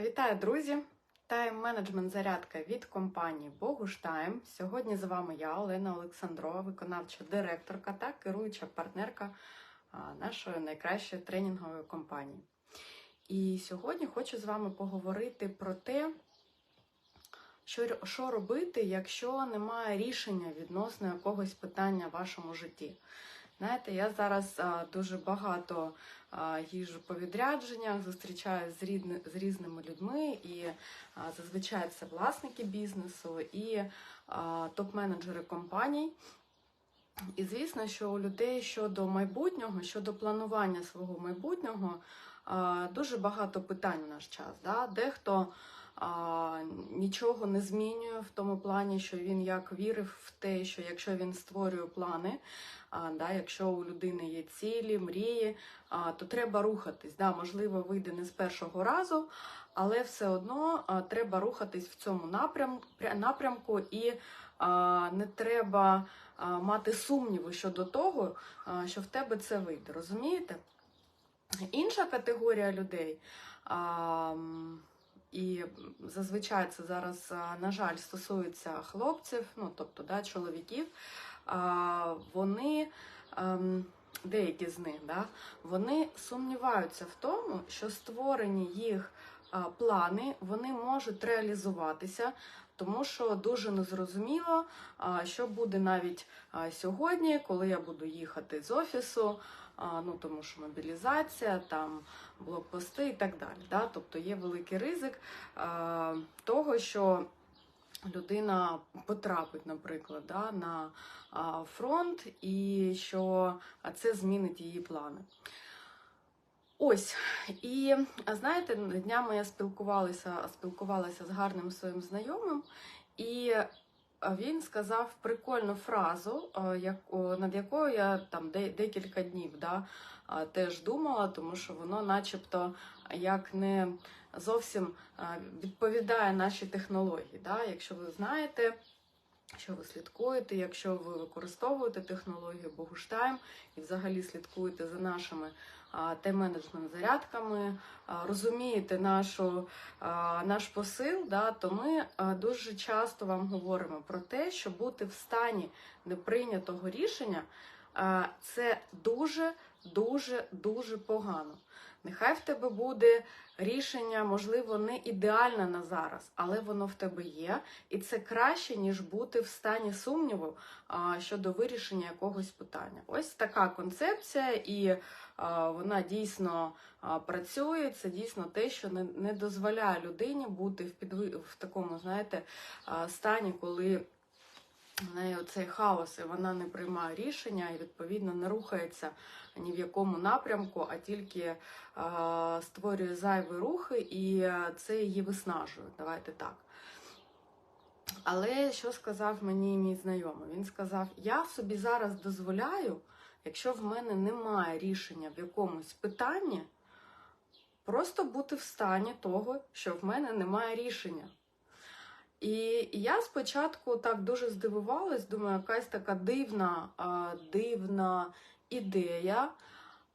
Вітаю, друзі! Тайм-менеджмент зарядка від компанії Богуштайм. Сьогодні з вами я, Олена Олександрова, виконавча директорка та керуюча партнерка нашої найкращої тренінгової компанії. І сьогодні хочу з вами поговорити про те, що робити, якщо немає рішення відносно якогось питання в вашому житті. Знаєте, я зараз дуже багато а, їжджу по відрядженнях, зустрічаюся з, з різними людьми, і зазвичай це власники бізнесу і топ-менеджери компаній. І звісно, що у людей щодо майбутнього, щодо планування свого майбутнього, дуже багато питань в наш час. Да? Дехто нічого не змінює в тому плані, що він як вірив в те, що якщо він створює плани, а, да, якщо у людини є цілі, мрії, а, то треба рухатись. Да, можливо, вийде не з першого разу, але все одно а, треба рухатись в цьому напрям, напрямку, і а, не треба а, мати сумніви щодо того, а, що в тебе це вийде. Розумієте? Інша категорія людей. А, і зазвичай це зараз, на жаль, стосується хлопців, ну тобто да, чоловіків. Вони, ем, деякі з них, да, вони сумніваються в тому, що створені їх плани вони можуть реалізуватися, тому що дуже незрозуміло, що буде навіть сьогодні, коли я буду їхати з офісу. Ну, тому що мобілізація, там блокпости і так далі. Да? Тобто є великий ризик того, що людина потрапить, наприклад, да, на фронт, і що це змінить її плани. Ось, і знаєте, днями я спілкувалася, спілкувалася з гарним своїм знайомим, і він сказав прикольну фразу, над якою я там декілька днів да, теж думала, тому що воно начебто як не зовсім відповідає нашій технології. Да? Якщо ви знаєте, що ви слідкуєте, якщо ви використовуєте технологію Богуштайм і взагалі слідкуєте за нашими тайм-менеджмент зарядками, розумієте нашу, наш посил, да, то ми дуже часто вам говоримо про те, що бути в стані неприйнятого рішення це дуже, дуже, дуже погано. Нехай в тебе буде рішення, можливо, не ідеальне на зараз, але воно в тебе є, і це краще, ніж бути в стані сумніву щодо вирішення якогось питання. Ось така концепція, і вона дійсно працює. Це дійсно те, що не, дозволяє людині бути в підви... в такому, знаєте, стані, коли. В неї оцей хаос, і вона не приймає рішення і відповідно не рухається ні в якому напрямку, а тільки е, створює зайві рухи, і е, це її виснажує. Давайте так. Але що сказав мені мій знайомий? Він сказав: я собі зараз дозволяю, якщо в мене немає рішення в якомусь питанні, просто бути в стані того, що в мене немає рішення. І я спочатку так дуже здивувалась, думаю, якась така дивна, дивна ідея.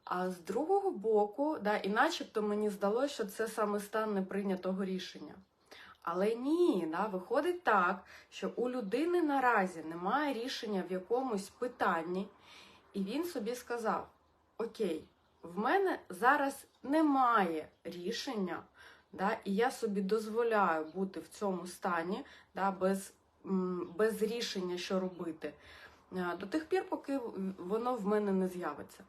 А з другого боку, да, і начебто мені здалося, що це саме стан неприйнятого рішення. Але ні, да, виходить так, що у людини наразі немає рішення в якомусь питанні, і він собі сказав: Окей, в мене зараз немає рішення, да, і я собі дозволяю бути в цьому стані да, без, без рішення, що робити, до тих пір, поки воно в мене не з'явиться.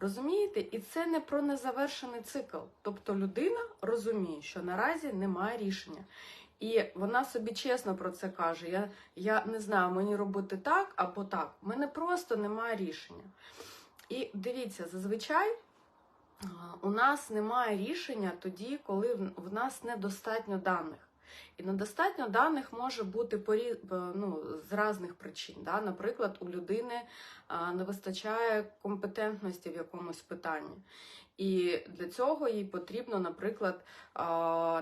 Розумієте? І це не про незавершений цикл. Тобто людина розуміє, що наразі немає рішення. І вона собі чесно про це каже: я, я не знаю, мені робити так або так. У мене просто немає рішення. І дивіться, зазвичай у нас немає рішення тоді, коли в нас недостатньо даних. І недостатньо даних може бути порі- ну, з різних причин. Да? Наприклад, у людини не вистачає компетентності в якомусь питанні. І для цього їй потрібно, наприклад,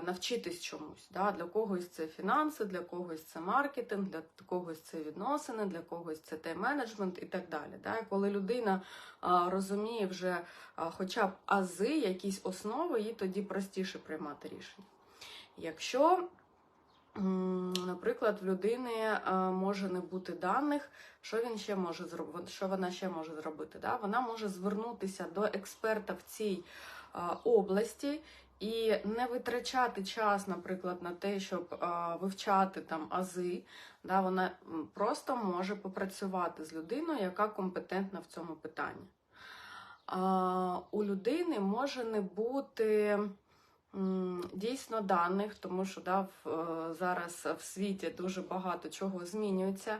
навчитись чомусь. Да? Для когось це фінанси, для когось це маркетинг, для когось це відносини, для когось це тайм-менеджмент і так далі. Да? Коли людина розуміє вже хоча б ази, якісь основи, їй тоді простіше приймати рішення. Якщо, наприклад, в людини е, може не бути даних, що він ще може зробити, що вона ще може зробити? Да? Вона може звернутися до експерта в цій е, області і не витрачати час, наприклад, на те, щоб е, вивчати там ази. Да? Вона просто може попрацювати з людиною, яка компетентна в цьому питанні. А, у людини може не бути дійсно даних, тому що да, в, е, зараз в світі дуже багато чого змінюється.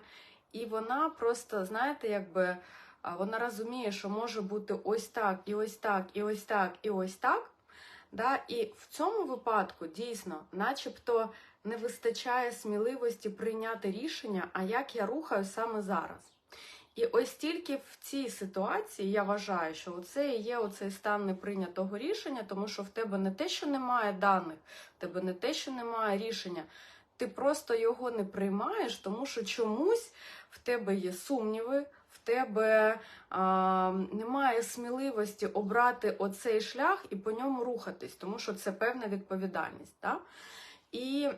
І вона просто, знаєте, якби вона розуміє, що може бути ось так, і ось так, і ось так, і ось так. Да? І в цьому випадку дійсно, начебто, не вистачає сміливості прийняти рішення, а як я рухаю саме зараз. І ось тільки в цій ситуації я вважаю, що оце і є оцей стан неприйнятого рішення, тому що в тебе не те, що немає даних, в тебе не те, що немає рішення, ти просто його не приймаєш, тому що чомусь в тебе є сумніви, в тебе а, немає сміливості обрати оцей шлях і по ньому рухатись, тому що це певна відповідальність. Да? І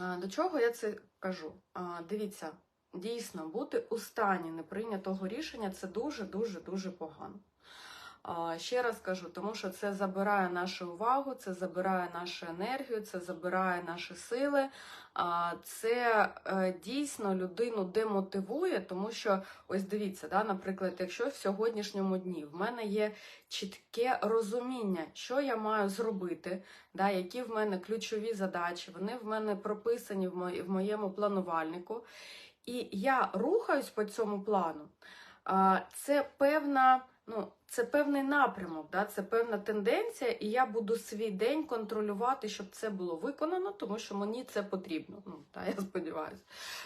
а, до чого я це кажу? А, дивіться, дійсно, бути у стані неприйнятого рішення це дуже, дуже, дуже погано. Ще раз кажу, тому що це забирає нашу увагу, це забирає нашу енергію, це забирає наші сили. Це е, дійсно людину демотивує, тому що ось дивіться, да, наприклад, якщо в сьогоднішньому дні в мене є чітке розуміння, що я маю зробити, да, які в мене ключові задачі, вони в мене прописані в моєму планувальнику. І я рухаюсь по цьому плану. Це певна, ну, це певний напрямок, да? це певна тенденція, і я буду свій день контролювати, щоб це було виконано, тому що мені це потрібно. Ну, та, я сподіваюся,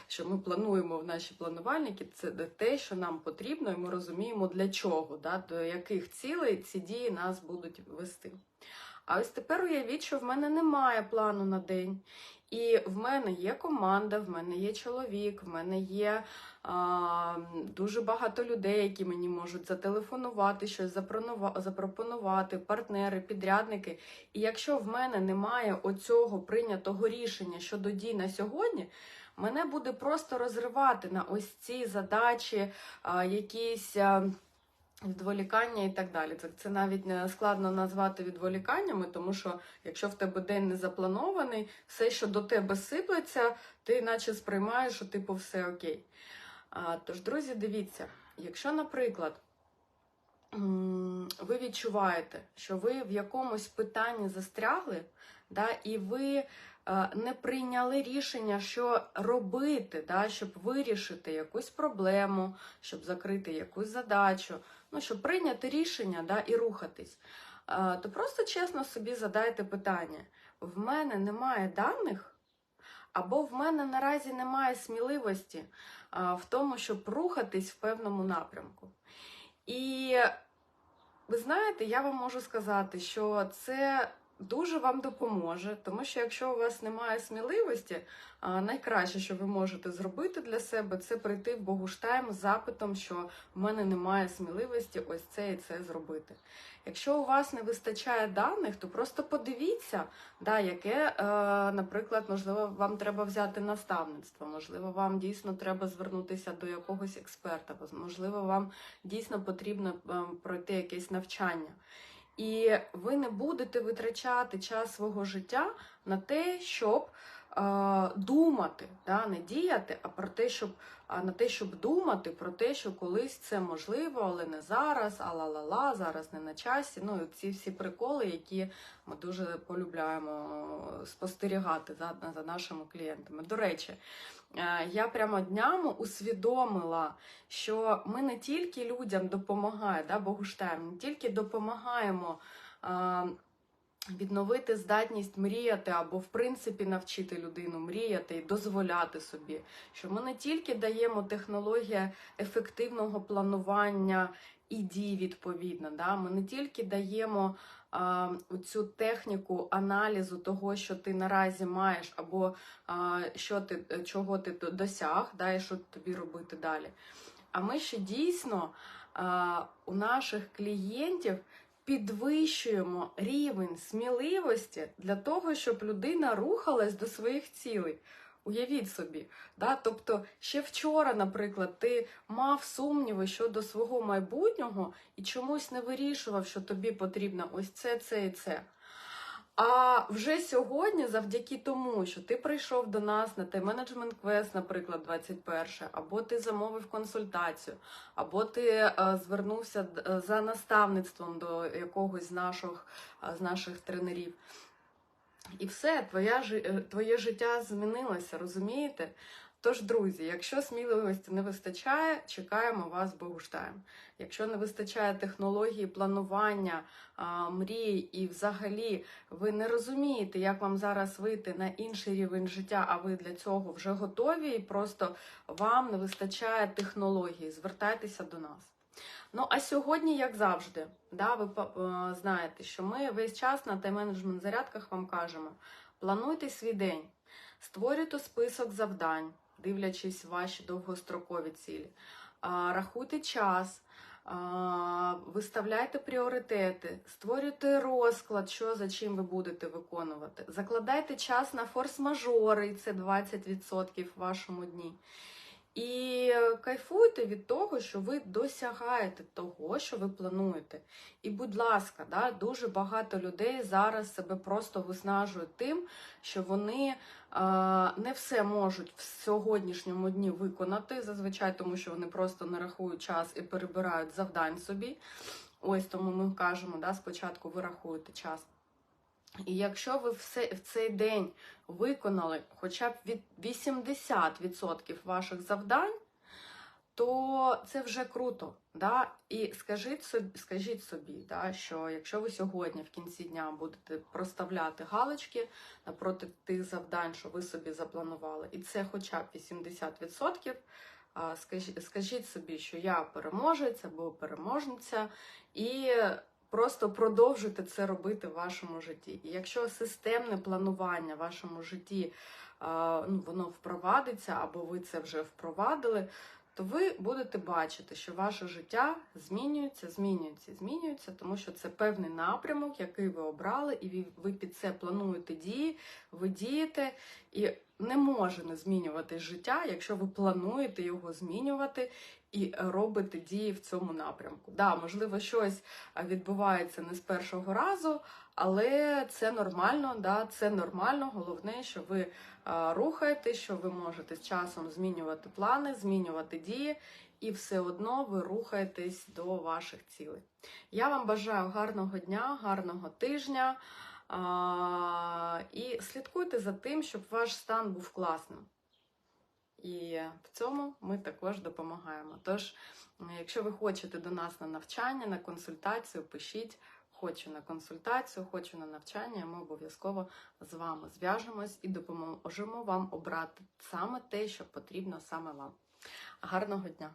що ми плануємо в наші планувальники це те, що нам потрібно, і ми розуміємо для чого, да? до яких цілей ці дії нас будуть вести. А ось тепер уявіть, що в мене немає плану на день. І в мене є команда, в мене є чоловік, в мене є а, дуже багато людей, які мені можуть зателефонувати, щось запропонувати, партнери, підрядники. І якщо в мене немає оцього прийнятого рішення щодо дій на сьогодні, мене буде просто розривати на ось ці задачі, а, якісь. Відволікання і так далі. Це, це навіть складно назвати відволіканнями, тому що якщо в тебе день не запланований, все, що до тебе сиплеться, ти наче сприймаєш, що типу все окей. А, тож, друзі, дивіться, якщо, наприклад, ви відчуваєте, що ви в якомусь питанні застрягли, да, і ви е, не прийняли рішення, що робити, да, щоб вирішити якусь проблему, щоб закрити якусь задачу, ну, щоб прийняти рішення да, і рухатись, то просто чесно собі задайте питання: в мене немає даних, або в мене наразі немає сміливості в тому, щоб рухатись в певному напрямку. І ви знаєте, я вам можу сказати, що це дуже вам допоможе, тому що якщо у вас немає сміливості, найкраще, що ви можете зробити для себе, це прийти в Богуштайм з запитом, що в мене немає сміливості ось це і це зробити. Якщо у вас не вистачає даних, то просто подивіться, да, яке, е, наприклад, можливо, вам треба взяти наставництво, можливо, вам дійсно треба звернутися до якогось експерта, можливо, вам дійсно потрібно е, пройти якесь навчання. І ви не будете витрачати час свого життя на те, щоб думати, да, не діяти, а про те, щоб на те, щоб думати про те, що колись це можливо, але не зараз, а ла-ла-ла, зараз не на часі. Ну і ці всі приколи, які ми дуже полюбляємо спостерігати за, за нашими клієнтами. До речі, е, я прямо днями усвідомила, що ми не тільки людям допомагаємо, да, Богуштайм, не тільки допомагаємо. Відновити здатність мріяти або, в принципі, навчити людину мріяти і дозволяти собі, що ми не тільки даємо технологія ефективного планування і дій відповідно, да? ми не тільки даємо а, цю техніку аналізу того, що ти наразі маєш, або а, що ти, чого ти досяг, да, і що тобі робити далі. А ми ще дійсно а, у наших клієнтів підвищуємо рівень сміливості для того, щоб людина рухалась до своїх цілей. Уявіть собі, да? тобто ще вчора, наприклад, ти мав сумніви щодо свого майбутнього і чомусь не вирішував, що тобі потрібно ось це, це і це. А вже сьогодні, завдяки тому, що ти прийшов до нас на той менеджмент квест, наприклад, 21, або ти замовив консультацію, або ти е, звернувся е, за наставництвом до якогось з наших, е, з наших тренерів. І все, твоя, твоє життя змінилося, розумієте? Тож, друзі, якщо сміливості не вистачає, чекаємо вас Богуштаєм. Якщо не вистачає технології планування, мрій і взагалі ви не розумієте, як вам зараз вийти на інший рівень життя, а ви для цього вже готові, і просто вам не вистачає технології, звертайтеся до нас. Ну, а сьогодні, як завжди, да, ви е, знаєте, що ми весь час на тайм-менеджмент зарядках вам кажемо: плануйте свій день, створюйте список завдань, дивлячись ваші довгострокові цілі, рахуйте час. Виставляйте пріоритети, створюйте розклад, що за чим ви будете виконувати. Закладайте час на форс-мажори, це 20% в вашому дні. І кайфуйте від того, що ви досягаєте того, що ви плануєте. І, будь ласка, да, дуже багато людей зараз себе просто виснажують тим, що вони е, не все можуть в сьогоднішньому дні виконати, зазвичай тому, що вони просто не рахують час і перебирають завдань собі. Ось тому ми кажемо, да, спочатку ви рахуєте час. І якщо ви в цей день виконали хоча б від 80% ваших завдань, то це вже круто. Да? І скажіть собі, скажіть собі, да, що якщо ви сьогодні в кінці дня будете проставляти галочки напроти тих завдань, що ви собі запланували, і це хоча б 80%, скажіть, собі, що я переможець або переможниця, і просто продовжуйте це робити в вашому житті. І якщо системне планування в вашому житті ну, воно впровадиться, або ви це вже впровадили, то ви будете бачити, що ваше життя змінюється, змінюється, змінюється, тому що це певний напрямок, який ви обрали, і ви- під це плануєте дії, ви дієте, і не може не змінюватись життя, якщо ви плануєте його змінювати і робите дії в цьому напрямку. Да, можливо, щось відбувається не з першого разу, але це нормально, да, це нормально. Головне, що ви а, рухаєтесь, що ви можете з часом змінювати плани, змінювати дії, і все одно ви рухаєтесь до ваших цілей. Я вам бажаю гарного дня, гарного тижня. І слідкуйте за тим, щоб ваш стан був класним. І в цьому ми також допомагаємо. Тож, якщо ви хочете до нас на навчання, на консультацію, пишіть хочу на консультацію, хочу на навчання, ми обов'язково з вами зв'яжемось і допоможемо вам обрати саме те, що потрібно саме вам. Гарного дня!